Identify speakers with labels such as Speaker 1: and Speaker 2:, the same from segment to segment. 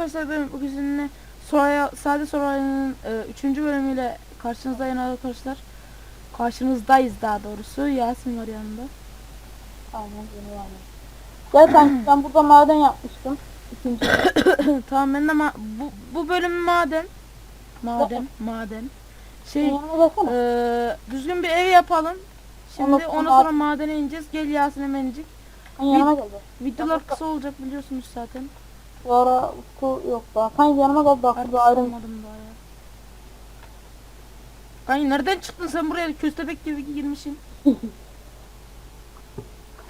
Speaker 1: arkadaşlar ben bugün sizinle Soraya, Sade Soraya'nın 3. bölümüyle karşınızdayım arkadaşlar. Karşınızdayız daha doğrusu. Yasin var yanında.
Speaker 2: Aynen yeni yani. Gel ben, burada maden yapmıştım. İkinci.
Speaker 1: tamam ben de ma- bu, bu bölüm maden. Maden, maden.
Speaker 2: Şey,
Speaker 1: eee, düzgün bir ev yapalım. Şimdi
Speaker 2: sonra
Speaker 1: ondan sonra madene ineceğiz. Gel Yasin
Speaker 2: yanıma gel. be.
Speaker 1: Videolar kısa olacak biliyorsunuz zaten.
Speaker 2: Bu ara Utku yok daha. Kan yanıma gel bak
Speaker 1: Artık olmadım daha ya. Kanka nereden çıktın sen buraya köstebek gibi girmişsin.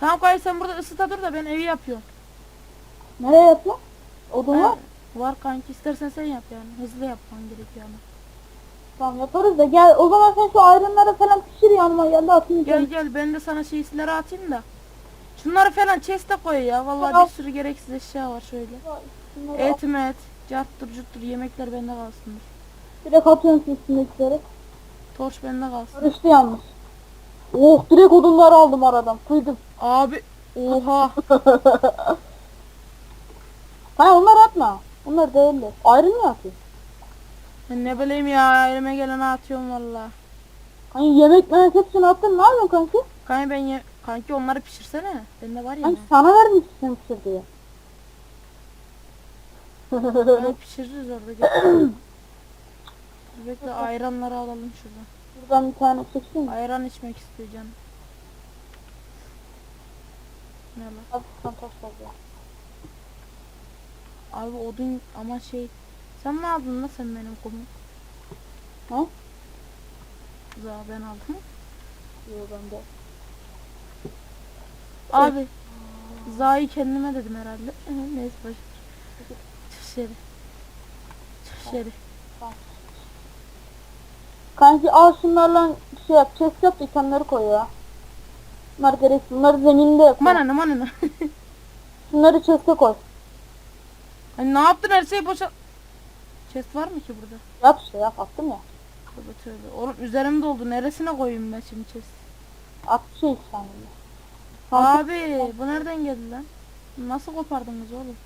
Speaker 1: tamam kanka sen burada ısıta dur da ben evi yapıyorum.
Speaker 2: Nereye yapıyor? Odun var.
Speaker 1: var kanki istersen sen yap yani. Hızlı yapman gerekiyor ama.
Speaker 2: Tamam yaparız da gel o zaman sen şu ayrımları falan pişir yanıma gel de atayım.
Speaker 1: Gel gel ben de sana şeysileri atayım da. Şunları falan chest'e koy ya. Vallahi bir sürü gereksiz eşya var şöyle.
Speaker 2: Şunları.
Speaker 1: Et met, carttır cuttur yemekler bende kalsındır.
Speaker 2: Direkt atıyorum üstündekileri.
Speaker 1: Torç bende kalsın.
Speaker 2: Karıştı yalnız. Oh direkt odunları aldım aradan. Kıydım.
Speaker 1: Abi oha.
Speaker 2: Hayır onları atma. Onlar değildi. Ayrım mı atayım?
Speaker 1: Ben ne bileyim ya elime geleni atıyorum valla.
Speaker 2: Hani yemek memek hepsini attın ne yapıyorsun kanki?
Speaker 1: Kanki ben ye kanki onları pişirsene. Bende var ya.
Speaker 2: Kanki sana verdim sen pişir diye.
Speaker 1: Onu pişiririz orada gel. Bekle ayranları alalım şuradan.
Speaker 2: Buradan bir tane çeksin mi?
Speaker 1: Ayran içmek istiyor canım. Ne lan?
Speaker 2: Ver ya.
Speaker 1: Abi odun ama şey. Sen mi aldın lan sen benim kumu?
Speaker 2: Ha?
Speaker 1: Za ben aldım.
Speaker 2: Yok bende.
Speaker 1: Abi. Za'yı kendime dedim herhalde. Neyse boş. Çık içeri. Çık içeri.
Speaker 2: Kanki al şunlarla şey yap, chest yap da itemleri koy ya. Bunlar gereksiz. Bunları zeminde yap.
Speaker 1: Bana ne.
Speaker 2: Şunları chest'e koy.
Speaker 1: Hani ne yaptın her şeyi boşa... Chest var mı ki burada?
Speaker 2: Yap işte yap attım ya.
Speaker 1: Tövbe tövbe. Oğlum üzerim doldu. Neresine koyayım ben şimdi chest?
Speaker 2: At şey sen.
Speaker 1: Abi bu nereden geldi lan? Nasıl kopardınız oğlum?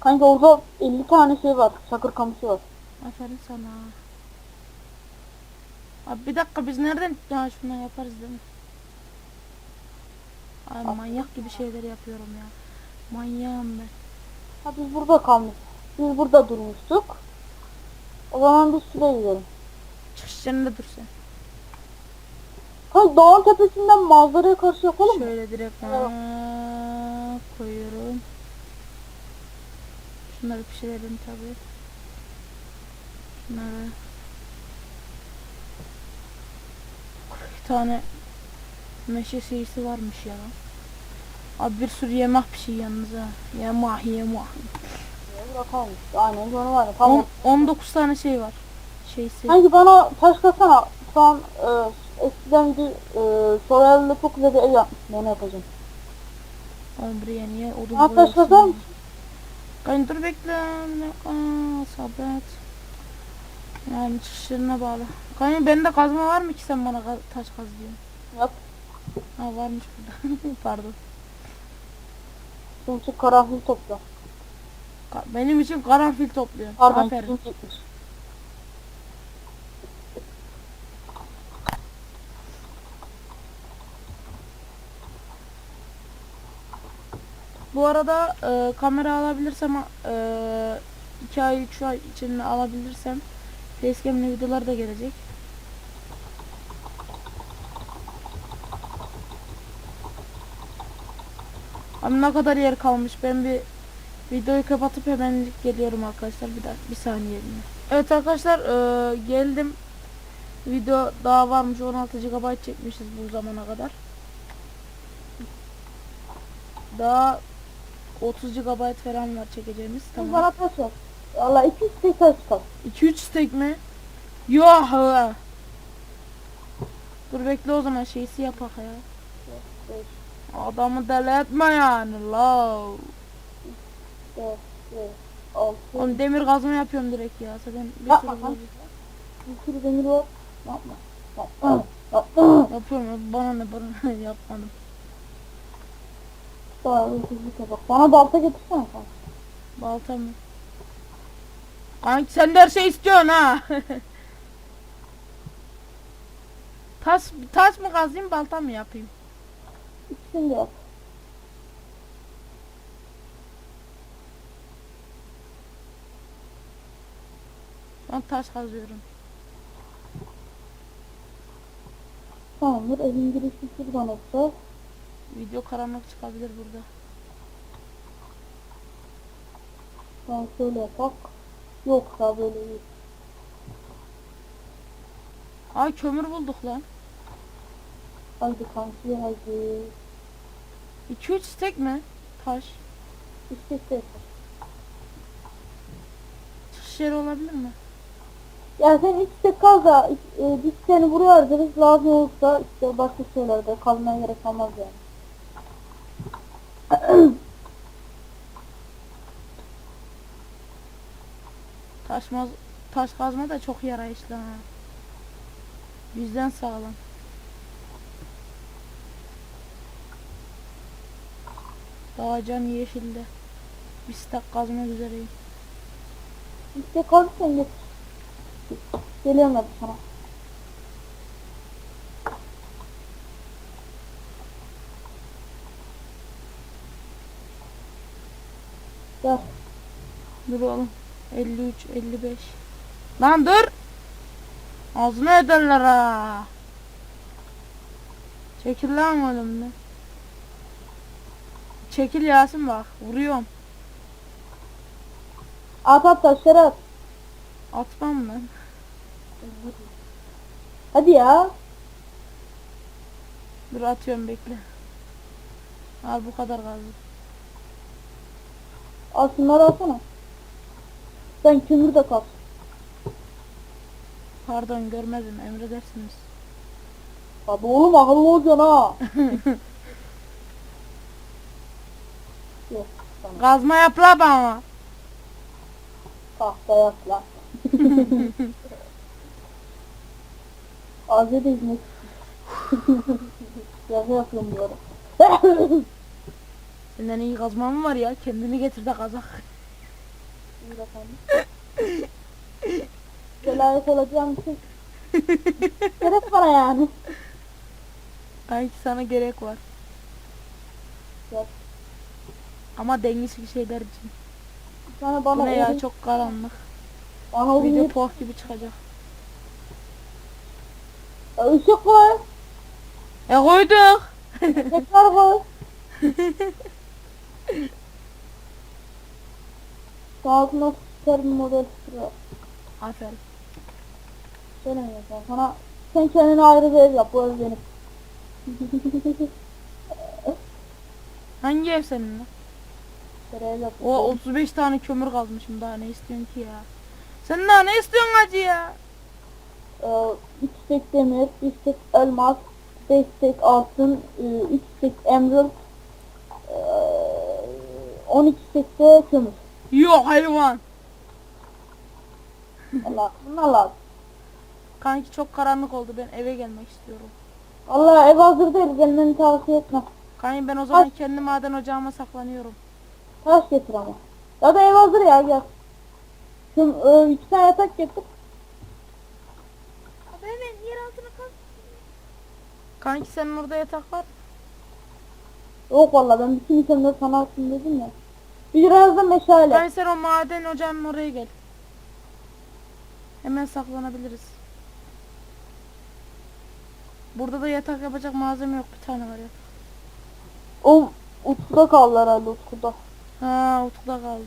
Speaker 2: kanki orada 50 tane şey var. Çakır kamışı var.
Speaker 1: Aferin sana. Abi bir dakika biz nereden ya şundan yaparız değil mi? Ay manyak gibi şeyler yapıyorum ya. Manyağım ben.
Speaker 2: Ha biz burada kalmış. Biz burada durmuştuk. O zaman biz şuraya gidelim.
Speaker 1: Çıkış yerinde dur sen.
Speaker 2: Kanki dağın tepesinden manzaraya karşı yapalım mı?
Speaker 1: Şöyle direkt aa, koyuyorum. Şunları pişirelim tabi. Şunları. Bir tane meşe şeysi varmış ya. Abi bir sürü yemek pişiyor yalnız ha. Yemek yemek.
Speaker 2: Bırakalım. Aynen onu var. Tamam.
Speaker 1: On- 19 tane şey var. Şeysi.
Speaker 2: Kanki bana taş kasana. Şu an e, eskiden bir e, Sorel'le çok güzel bir ev yapmıştım. Onu yapacağım.
Speaker 1: Buraya niye odun
Speaker 2: Aa, taş
Speaker 1: koyuyorsun
Speaker 2: mısın?
Speaker 1: Kanka dur bekle. Dakika. Sabret. Yani çıkışlarına bağlı. Kanka bende kazma var mı ki sen bana ka- taş kaz diyorsun?
Speaker 2: Yap.
Speaker 1: Ha varmış burada. Pardon.
Speaker 2: Çünkü karanfil topla.
Speaker 1: Ka- Benim için karanfil topluyorsun.
Speaker 2: Pardon.
Speaker 1: Aferin.
Speaker 2: Çünkü
Speaker 1: Bu arada e, kamera alabilirsem e, 2 ay 3 ay içinde alabilirsem facecam'li videolar da gelecek. Abi ne kadar yer kalmış ben bir videoyu kapatıp hemen geliyorum arkadaşlar bir dakika bir saniye. Evet arkadaşlar e, geldim. Video daha varmış 16 GB çekmişiz bu zamana kadar. Daha 30 GB falan var çekeceğimiz.
Speaker 2: Tamam. Bana taş ver. Valla iki istek taş kal.
Speaker 1: 2-3 steak mi? Yok. Dur bekle o zaman şeysi yapak ya. Adamı deli etme yani la. Oğlum demir kazma yapıyorum direkt ya. Zaten bir
Speaker 2: Yapma
Speaker 1: sürü
Speaker 2: lan.
Speaker 1: var.
Speaker 2: Bir sürü demir var. Yapma. Yapma. Yapma.
Speaker 1: Yapıyorum ya, bana ne bana ne yapmadım.
Speaker 2: Hızlı bak. Bana balta getirsene sen.
Speaker 1: Balta mı? Kanki sen de her şey istiyorsun ha. taş, taş mı kazayım balta mı yapayım?
Speaker 2: İkisini de yap.
Speaker 1: Ben taş kazıyorum.
Speaker 2: Tamamdır. Evin girişi şuradan olsa.
Speaker 1: Video karanlık çıkabilir burada.
Speaker 2: Ben şöyle yapak. Yoksa böyle iyi.
Speaker 1: Ay kömür bulduk lan.
Speaker 2: Haydi kanki haydi.
Speaker 1: 2-3 stek mi? Taş.
Speaker 2: İşte yapar.
Speaker 1: Çıkış yeri olabilir mi?
Speaker 2: Ya sen işte kal da e, biz seni buraya harcarız. Lazım olursa işte başka şeylerde kalmaya gerek kalmaz yani.
Speaker 1: Taşmaz, taş kazma da çok yarayışlı ha. Bizden sağlam. Dağcan yeşilde. Bir stek kazmak üzereyim.
Speaker 2: İşte kal sen getir. Geliyorum hadi sana. Gel.
Speaker 1: Dur oğlum. 53, 55. Lan dur. Ağzına ederler ha. Çekil lan oğlum Çekil Yasin bak. Vuruyorum.
Speaker 2: At at taşları at.
Speaker 1: Atmam ben.
Speaker 2: Hadi ya.
Speaker 1: Dur atıyorum bekle. Al bu kadar kaldı.
Speaker 2: Al şunları alsana. Sen kömür de kal.
Speaker 1: Pardon görmedim emredersiniz.
Speaker 2: Hadi oğlum akıllı olacaksın ha. Yok. Tamam.
Speaker 1: Kazma yap la bana.
Speaker 2: Tahta yap lan. Azze de hizmet. Yazı yapıyorum bu arada.
Speaker 1: Senden iyi kazma mı var ya? Kendini getir de kazak.
Speaker 2: Bir efendim. Velayet olacağım için. Gerek bana yani.
Speaker 1: Belki sana gerek var.
Speaker 2: Yok.
Speaker 1: Ama dengesiz şeyler için.
Speaker 2: Sana
Speaker 1: Bu
Speaker 2: bana
Speaker 1: ne ya çok karanlık.
Speaker 2: Bana
Speaker 1: Video poh gibi çıkacak.
Speaker 2: Işık koy.
Speaker 1: E koyduk.
Speaker 2: Tekrar koy. Sağlıklı süper bir model sıra.
Speaker 1: Aferin.
Speaker 2: Söylemiyorum ben sana. Sen kendine ayrı bir ev yap. Bu ev benim.
Speaker 1: Hangi ev senin lan? O 35 tane kömür kazmışım daha ne istiyorsun ki ya? Sen daha ne istiyorsun hacı ya?
Speaker 2: Ee, 3 stek demir, 1 stek elmas, 5 stek altın, 3 stek emerald, ee, 12 stek de kömür.
Speaker 1: Yok hayvan.
Speaker 2: Allah, bunlar lazım.
Speaker 1: Kanki çok karanlık oldu ben eve gelmek istiyorum.
Speaker 2: Allah ev hazır değil, gelmeni tavsiye etmem.
Speaker 1: Kanki ben o zaman kendi maden ocağıma saklanıyorum.
Speaker 2: Taş getir ama. Ya da ev hazır ya gel. Tüm, e, iki tane yatak getir.
Speaker 1: Abi hemen yer altına kal. Kanki senin orada yatak var.
Speaker 2: Yok valla ben bütün itemleri sana attım dedim ya. Biraz da meşale.
Speaker 1: Kanki sen o maden ocağının oraya gel. Hemen saklanabiliriz. Burada da yatak yapacak malzeme yok bir tane var ya.
Speaker 2: O Utku'da kaldı herhalde Utku'da.
Speaker 1: Ha Utku'da kaldı.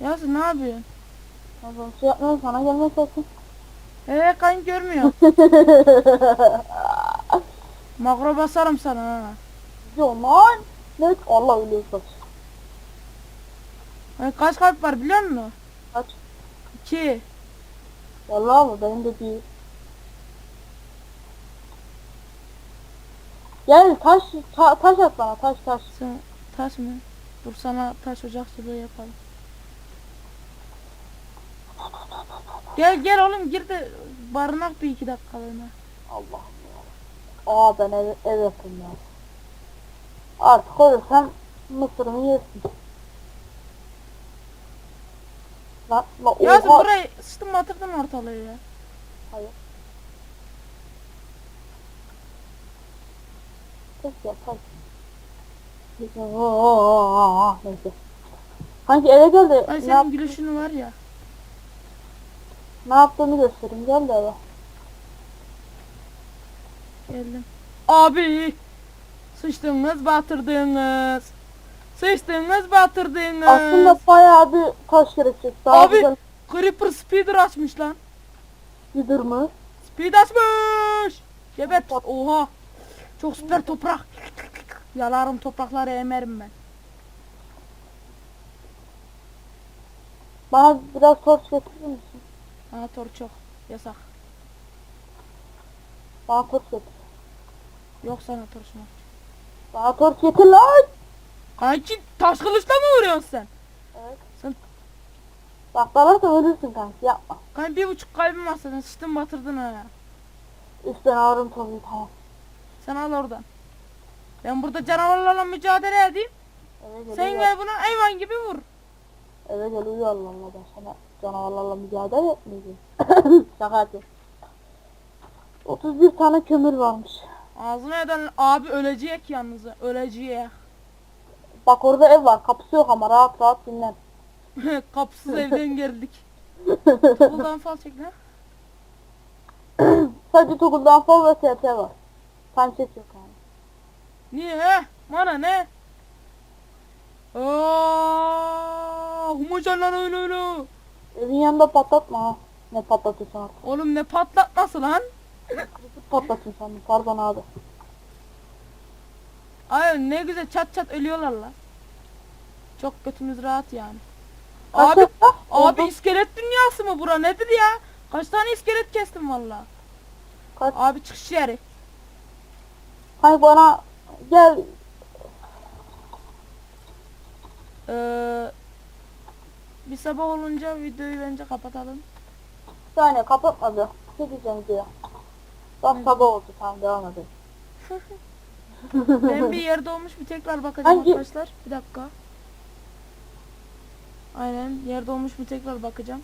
Speaker 1: Ya sen ne yapıyorsun?
Speaker 2: Tamam şey yapmıyorum sana gelmek olsun.
Speaker 1: Eee kanki görmüyor. Makro basarım sana ha.
Speaker 2: Lan. Ne? Allah ölüyorsa.
Speaker 1: Ay, kaç kalp var biliyor musun?
Speaker 2: Kaç?
Speaker 1: İki.
Speaker 2: Vallahi mı? Benim de değil. Gel taş ta- taş at bana taş taş.
Speaker 1: Sen taş mı? Dur sana taş ocak gibi yapalım. Gel gel oğlum gir de barınak bir iki dakikalığına.
Speaker 2: Allah'ım ya. Aa ben ev, ev yapayım ya. Artık ölürsem mısırımı yersin. Lan lan oha.
Speaker 1: burayı sıçtım batırdım ortalığı ya.
Speaker 2: Hayır. Tek yapar. Neyse. Kanki eve geldi.
Speaker 1: Ay
Speaker 2: Ne,
Speaker 1: senin gülüşünü var ya.
Speaker 2: ne yaptığını göstereyim. Gel de eve.
Speaker 1: Geldim. Abi. Sıçtınız batırdınız. Sıçtınız batırdınız.
Speaker 2: Aslında bayağı bir taş gerekecek. Daha
Speaker 1: Abi.
Speaker 2: güzel
Speaker 1: Creeper speeder açmış lan.
Speaker 2: gidir mi?
Speaker 1: Speed açmış. Gebet. Oha. Çok süper toprak. Yalarım toprakları emerim ben.
Speaker 2: Bana biraz torç getirir misin?
Speaker 1: Bana tor çok. Yasak.
Speaker 2: Bana torç getir.
Speaker 1: Yok sana torçma.
Speaker 2: Bana torç getir lan.
Speaker 1: Kanki taş kılıçla mı vuruyorsun sen?
Speaker 2: Evet.
Speaker 1: Sen-
Speaker 2: Bak dalarsan ölürsün kanki yapma.
Speaker 1: Kanki bir buçuk kalbim var senin. Sıçtın batırdın ha.
Speaker 2: Üstten ağrım tabii tamam.
Speaker 1: Sen al oradan. Ben burada canavarlarla mücadele edeyim.
Speaker 2: Eve gel
Speaker 1: Sen gel buna hayvan gibi vur.
Speaker 2: Eve gel uyu Allah Allah ben sana canavarlarla mücadele etmeyeceğim. Şaka yapıyorum. 31 tane kömür varmış.
Speaker 1: Ağzına eden abi ölecek yalnız. Ölecek.
Speaker 2: Bak orada ev var. Kapısı yok ama rahat rahat dinlen.
Speaker 1: Kapısız evden geldik. Buradan fal çek lan.
Speaker 2: Sadece Toggle'dan fal ve TP var. Pançet yok yani.
Speaker 1: Niye he? Bana ne? Aa, homojenler öyle öyle.
Speaker 2: Evin yanında patlatma ha. Ne patlatıyorsun artık?
Speaker 1: Oğlum ne patlatması lan?
Speaker 2: Patlatıyorsun sandım. Pardon abi.
Speaker 1: Ay ne güzel çat çat ölüyorlar lan. Çok götümüz rahat yani. Abi abi
Speaker 2: Oldu.
Speaker 1: iskelet dünyası mı bura nedir ya? Kaç tane iskelet kestim valla.
Speaker 2: Kaç?
Speaker 1: Abi çıkış yeri.
Speaker 2: Hani bana gel
Speaker 1: Ee, bir sabah olunca videoyu bence kapatalım.
Speaker 2: bir saniye kapatmadı. Ne diyeceğim diye. Bak sabah oldu tamam devam edelim.
Speaker 1: Ben bir yerde olmuş bir tekrar bakacağım
Speaker 2: Hangi-
Speaker 1: arkadaşlar. Bir dakika. Aynen yerde olmuş bir tekrar bakacağım.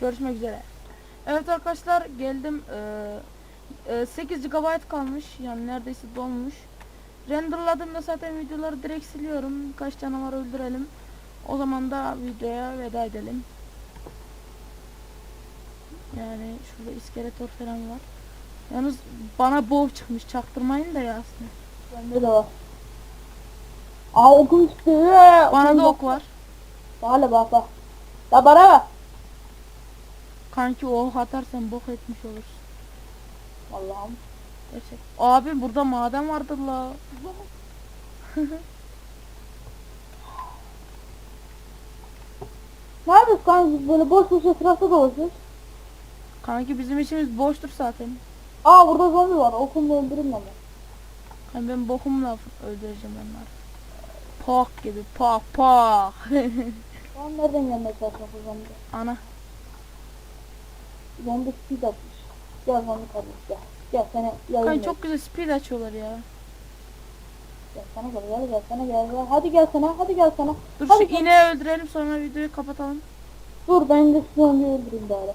Speaker 1: Görüşmek üzere. Evet arkadaşlar geldim. Ee, 8 GB kalmış. Yani neredeyse dolmuş. Renderladım da zaten videoları direkt siliyorum. Kaç canavar öldürelim. O zaman da videoya veda edelim. Yani şurada iskeletor falan var. Yalnız bana boğ çıkmış. Çaktırmayın da ya aslında.
Speaker 2: Bende de var. Aa okum çıktı.
Speaker 1: Bana da ok var.
Speaker 2: Hala bak bak. Ya bana bak.
Speaker 1: Kanki o ok atarsan bok etmiş olursun.
Speaker 2: Allah'ım.
Speaker 1: Gerçek. Abi burada maden vardır la.
Speaker 2: Ne yapıyorsun kanka böyle boş boş etrafta dolaşıyoruz.
Speaker 1: Kanki bizim işimiz boştur zaten.
Speaker 2: Aa burada zombi var. Okumla öldürün ama.
Speaker 1: Hani ben bokumla öldüreceğim onları. Pak gibi pak pak.
Speaker 2: Lan nereden gelmeye çalışıyor bu zombi?
Speaker 1: Ana.
Speaker 2: Zombi speed atmış. Gel zombi kardeş gel. Gel seni yayın
Speaker 1: Kanki
Speaker 2: ver.
Speaker 1: çok güzel speed açıyorlar ya.
Speaker 2: Gel sana gel gel gel sana gel gel. Hadi gel sana hadi gel sana.
Speaker 1: Dur
Speaker 2: Hadi
Speaker 1: şu ineği öldürelim sonra videoyu kapatalım.
Speaker 2: Dur ben de şu zombiyi öldüreyim bari.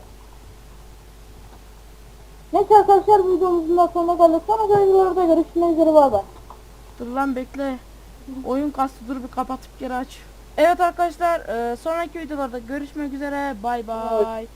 Speaker 2: Neyse arkadaşlar bu videomuzun da sonuna geldik. Sonra videolarda görüşmek üzere bay bay.
Speaker 1: Dur lan bekle. Oyun kastı dur bir kapatıp geri aç. Evet arkadaşlar e, sonraki videolarda görüşmek üzere. Bay bay.